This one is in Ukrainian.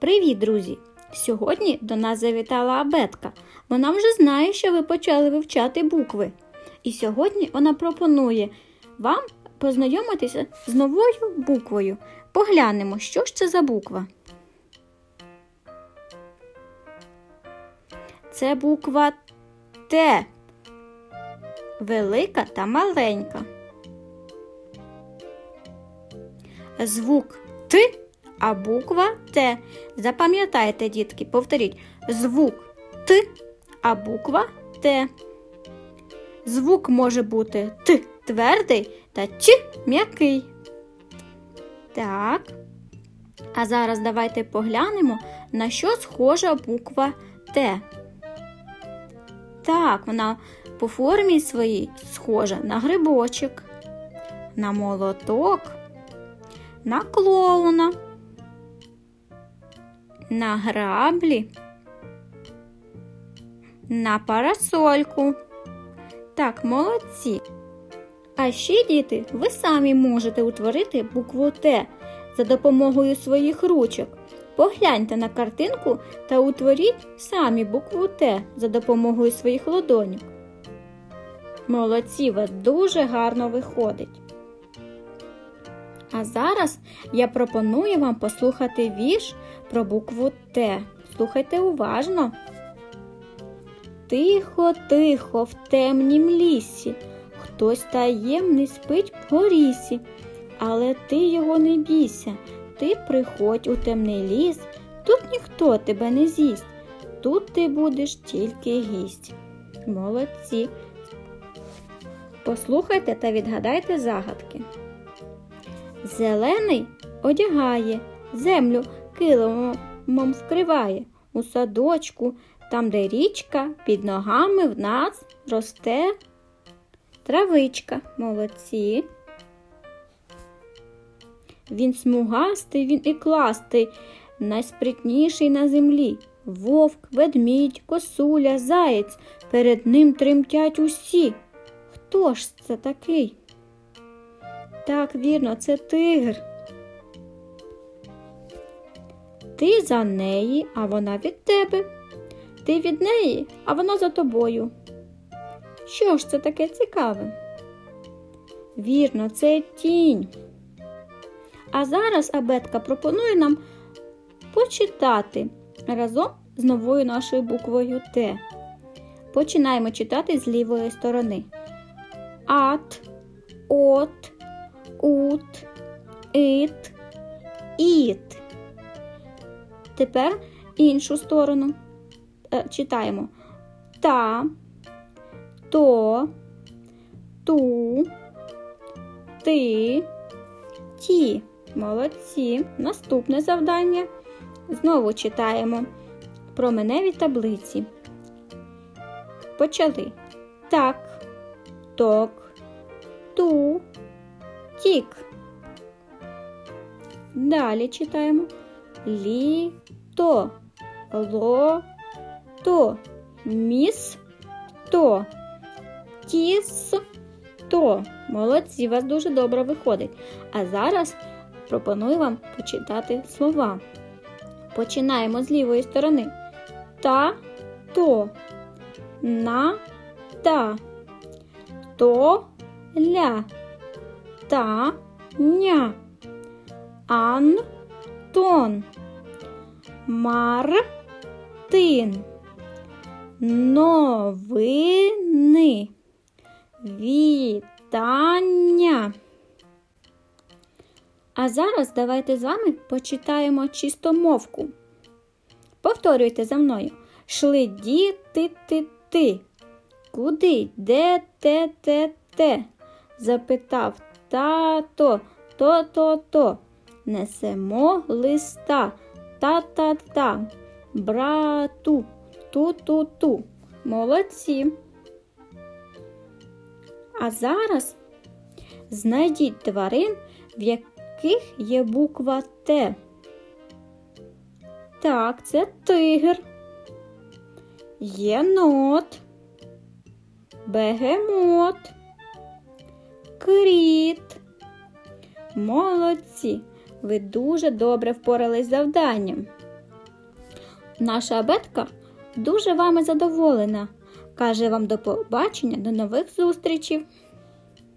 Привіт, друзі! Сьогодні до нас завітала абетка. Вона вже знає, що ви почали вивчати букви. І сьогодні вона пропонує вам познайомитися з новою буквою. Поглянемо, що ж це за буква. Це буква Т. Велика та маленька. Звук Т, а буква Т. Запам'ятайте, дітки, повторіть. Звук Т, а буква Т. Звук може бути Т твердий та Ч м'який. Так. А зараз давайте поглянемо, на що схожа буква Т. Так, вона по формі своїй схожа на грибочок, на молоток, на клоуна, на граблі, на парасольку. Так, молодці. А ще, діти, ви самі можете утворити букву Т за допомогою своїх ручок. Погляньте на картинку та утворіть самі букву Т за допомогою своїх ладонів. Молодці, вас дуже гарно виходить. А зараз я пропоную вам послухати вірш про букву Т. Слухайте уважно. Тихо, тихо, в темнім лісі. Хтось таємний спить в горісі, але ти його не бійся. Ти приходь у темний ліс, тут ніхто тебе не з'їсть, тут ти будеш тільки гість. Молодці. Послухайте та відгадайте загадки. Зелений одягає, землю килимом вкриває у садочку, там, де річка, під ногами в нас росте травичка. Молодці. Він смугастий, він і кластий, найспритніший на землі. Вовк, ведмідь, косуля, заєць. Перед ним тремтять усі. Хто ж це такий? Так, вірно, це тигр. Ти за неї, а вона від тебе. Ти від неї, а вона за тобою. Що ж це таке цікаве? Вірно, це тінь. А зараз абетка пропонує нам почитати разом з новою нашою буквою Т. Починаємо читати з лівої сторони. Ат, от, ут, ит, іт. Тепер іншу сторону Е, читаємо та, то, ту, ти, ті. Молодці. Наступне завдання. Знову читаємо променеві таблиці. Почали. Так, ток, ту, тік. Далі читаємо літо, ло, то, міс, то, тіс, то. Молодці, у вас дуже добре виходить. А зараз пропоную вам почитати слова. Починаємо з лівої сторони. Та, то, на, та, то, ля, та, ня, ан, тон, мартин, новини, вітання. А зараз давайте з вами почитаємо чистомовку. Повторюйте за мною. Шли діти ти ти. Куди? Де те те те? Запитав тато, то то то. Несемо листа та-та-та. Брату, ту-ту-ту. Молодці. А зараз знайдіть тварин, в яких є буква Т. Так, це тигр, єнот, бегемот, кріт. Молодці! Ви дуже добре впорались з завданням. Наша абетка дуже вами задоволена. Каже вам до побачення, до нових зустрічей.